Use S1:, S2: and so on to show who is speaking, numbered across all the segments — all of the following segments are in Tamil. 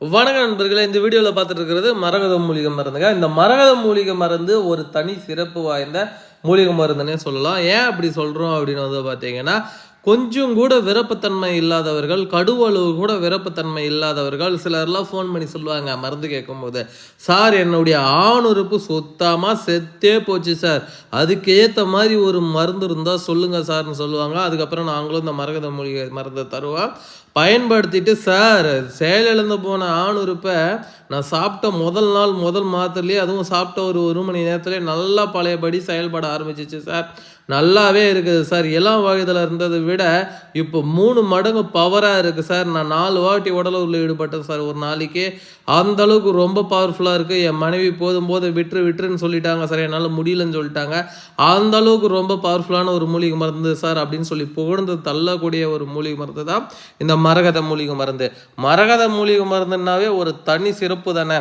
S1: வணக்கம் நண்பர்களே இந்த வீடியோவில் பார்த்துட்டு இருக்கிறது மரகத மூலிகை மருந்துங்க. இந்த மரகத மூலிகை மருந்து ஒரு தனி சிறப்பு வாய்ந்த மூலிகை மருந்துன்னே சொல்லலாம். ஏன் அப்படி சொல்கிறோம் அப்படின்னு வந்து பார்த்தீங்கன்னா கொஞ்சம் கூட விருப்பத்தன்மை இல்லாதவர்கள் கடுவளவு கூட விருப்பத்தன்மை இல்லாதவர்கள் சிலர்லாம் ஃபோன் பண்ணி சொல்லுவாங்க மருந்து கேட்கும்போது. சார் என்னுடைய ஆணுறுப்பு சுத்தமாக செத்தே போச்சு சார். அதுக்கேற்ற மாதிரி ஒரு மருந்து இருந்தால் சொல்லுங்கள் சார்னு சொல்லுவாங்க. அதுக்கப்புறம் நாங்களும் இந்த மரகத மூலிகை மருந்தை தருவோம். பயன்படுத்திட்டு சார் செயலிழந்து போன ஆணுறுப்பை நான் சாப்பிட்ட முதல் நாள் முதல் மாத்திரையிலே அதுவும் சாப்பிட்ட ஒரு ஒரு மணி நேரத்துலேயே நல்லா பழையபடி செயல்பட ஆரம்பிச்சிச்சு சார். நல்லாவே இருக்குது சார். இளம் வயதில் இருந்ததை விட இப்போ மூணு மடங்கு பவராக இருக்குது சார். நான் நாலு வாட்டி உடலுறவில் ஈடுபட்டேன் சார் ஒரு நாளைக்கு. அந்தளவுக்கு ரொம்ப பவர்ஃபுல்லாக இருக்குது என் மனைவி போதும் போது விட்டுரு விட்டுருன்னு சொல்லிட்டாங்க சார். என்னால் முடியலன்னு சொல்லிட்டாங்க. அந்த அளவுக்கு ரொம்ப பவர்ஃபுல்லான ஒரு மூலிகை மருந்து சார் அப்படின்னு சொல்லி புகழ்ந்து தள்ளக்கூடிய ஒரு மூலிகை மருந்து தான் இந்த மரகத மூலிகை மருந்து. மரகத மூலிகை மருந்துனாவே ஒரு தனி சிறப்பு தானே.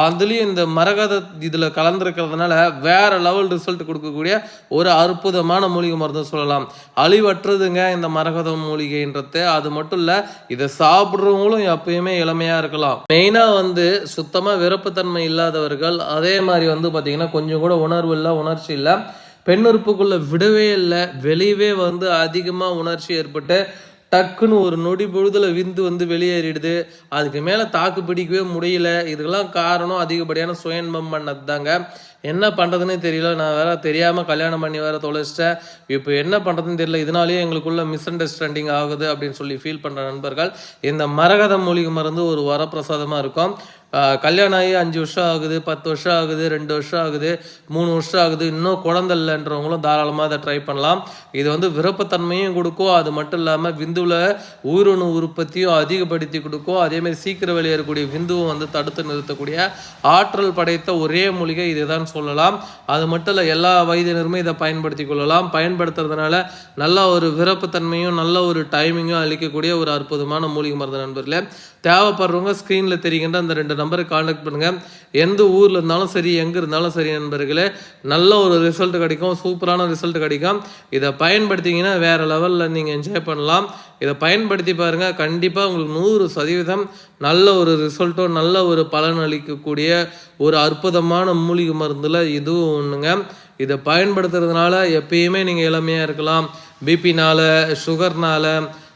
S1: அதுலேயும் இந்த மரகத இதில் கலந்துருக்கிறதுனால வேறு லெவல் ரிசல்ட் கொடுக்கக்கூடிய ஒரு அற்புதமான மூலிகை மருந்து சொல்லலாம். அழிவற்றதுங்க இந்த மரகத மூலிகைன்றது. அது மட்டும் இல்லை இதை சாப்பிட்றவங்களும் எப்பயுமே இளமையாக இருக்கலாம். மெயினாக வந்து சுத்தமாக விருப்பத்தன்மை இல்லாதவர்கள் அதே மாதிரி வந்து பார்த்திங்கன்னா கொஞ்சம் கூட உணர்வு இல்லை உணர்ச்சி இல்லை. பெண்ணுறுப்புக்குள்ளே விடவே இல்லை. வெளியவே வந்து அதிகமாக உணர்ச்சி ஏற்பட்டு டக்குன்னு ஒரு நொடி பொழுதுல விந்து வந்து வெளியேறிடுது. அதுக்கு மேலே தாக்கு பிடிக்கவே முடியல. இதுக்கெல்லாம் காரணம் அதிகப்படியான சுயன்பம் பண்ணது தாங்க என்ன பண்ணுறதுனே தெரியல. நான் வேற தெரியாமல் கல்யாணம் பண்ணி வேற தொலைச்சிட்டேன். இப்போ என்ன பண்ணுறதுன்னு தெரியல. இதனாலேயே எங்களுக்குள்ள மிஸ் அண்டர்ஸ்டாண்டிங் ஆகுது அப்படின்னு சொல்லி ஃபீல் பண்ணுற நண்பர்கள் இந்த மரகத மூலிகை மருந்து ஒரு வரப்பிரசாதமாக இருக்கும். கல்யாணம் ஆகி அஞ்சு வருஷம் ஆகுது பத்து வருஷம் ஆகுது ரெண்டு வருஷம் ஆகுது மூணு வருஷம் ஆகுது இன்னும் குழந்தை இல்லைன்றவங்களும் தாராளமாக அதை ட்ரை பண்ணலாம். இது வந்து விருப்பத்தன்மையும் கொடுக்கும். அது மட்டும் இல்லாமல் விந்துவில் உயிரணு உற்பத்தியும் அதிகப்படுத்தி கொடுக்கும். அதேமாதிரி சீக்கிரம் வெளியேறக்கூடிய விந்துவும் வந்து தடுத்து நிறுத்தக்கூடிய ஆற்றல் படைத்த ஒரே மூலிகை இதுதான் சொல்லலாம். அது மட்டும் இல்லை எல்லா வயதினருமே இதை பயன்படுத்தி கொள்ளலாம். பயன்படுத்துறதுனால நல்ல ஒரு விருப்பத்தன்மையும் நல்ல ஒரு டைமிங்கும் அளிக்கக்கூடிய ஒரு அற்புதமான மூலிகை மருந்து நண்பர்களே. தேவைப்படுறவங்க ஸ்க்ரீனில் தெரிகின்ற அந்த ரெண்டு நம்பரை காண்டாக்ட் பண்ணுங்கள் எந்த ஊரில் இருந்தாலும் சரி எங்கே இருந்தாலும் சரி நண்பர்களே நல்ல ஒரு ரிசல்ட் கிடைக்கும் சூப்பரான ரிசல்ட் கிடைக்கும். இதை பயன்படுத்திங்கன்னா வேறு லெவலில் நீங்கள் என்ஜாய் பண்ணலாம். இதை பயன்படுத்தி பாருங்கள் கண்டிப்பாக உங்களுக்கு நூறு சதவீதம் நல்ல ஒரு ரிசல்ட்டோ நல்ல ஒரு பலன் அளிக்கக்கூடிய ஒரு அற்புதமான மூலிகை மருந்தில் இதுவும் ஒன்றுங்க இதை பயன்படுத்துறதுனால எப்பயுமே நீங்கள் இளமையாக இருக்கலாம். பிபினால் சுகர்னால்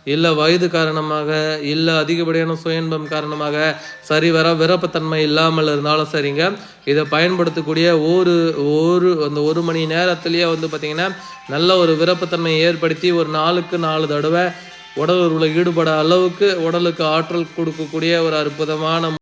S1: இல்லை வயது காரணமாக இல்லை அதிகப்படியான சுயன்பம் காரணமாக சரி வர விருப்பத்தன்மை இல்லாமல் இருந்தாலும் சரிங்க. இதை பயன்படுத்தக்கூடிய ஒரு ஒரு அந்த ஒரு மணி நேரத்துலேயே வந்து பார்த்திங்கன்னா நல்ல ஒரு விருப்பத்தன்மையை ஏற்படுத்தி ஒரு நாளுக்கு நாலு தடவை உடல் உள்ள ஈடுபட அளவுக்கு உடலுக்கு ஆற்றல் கொடுக்கக்கூடிய ஒரு அற்புதமான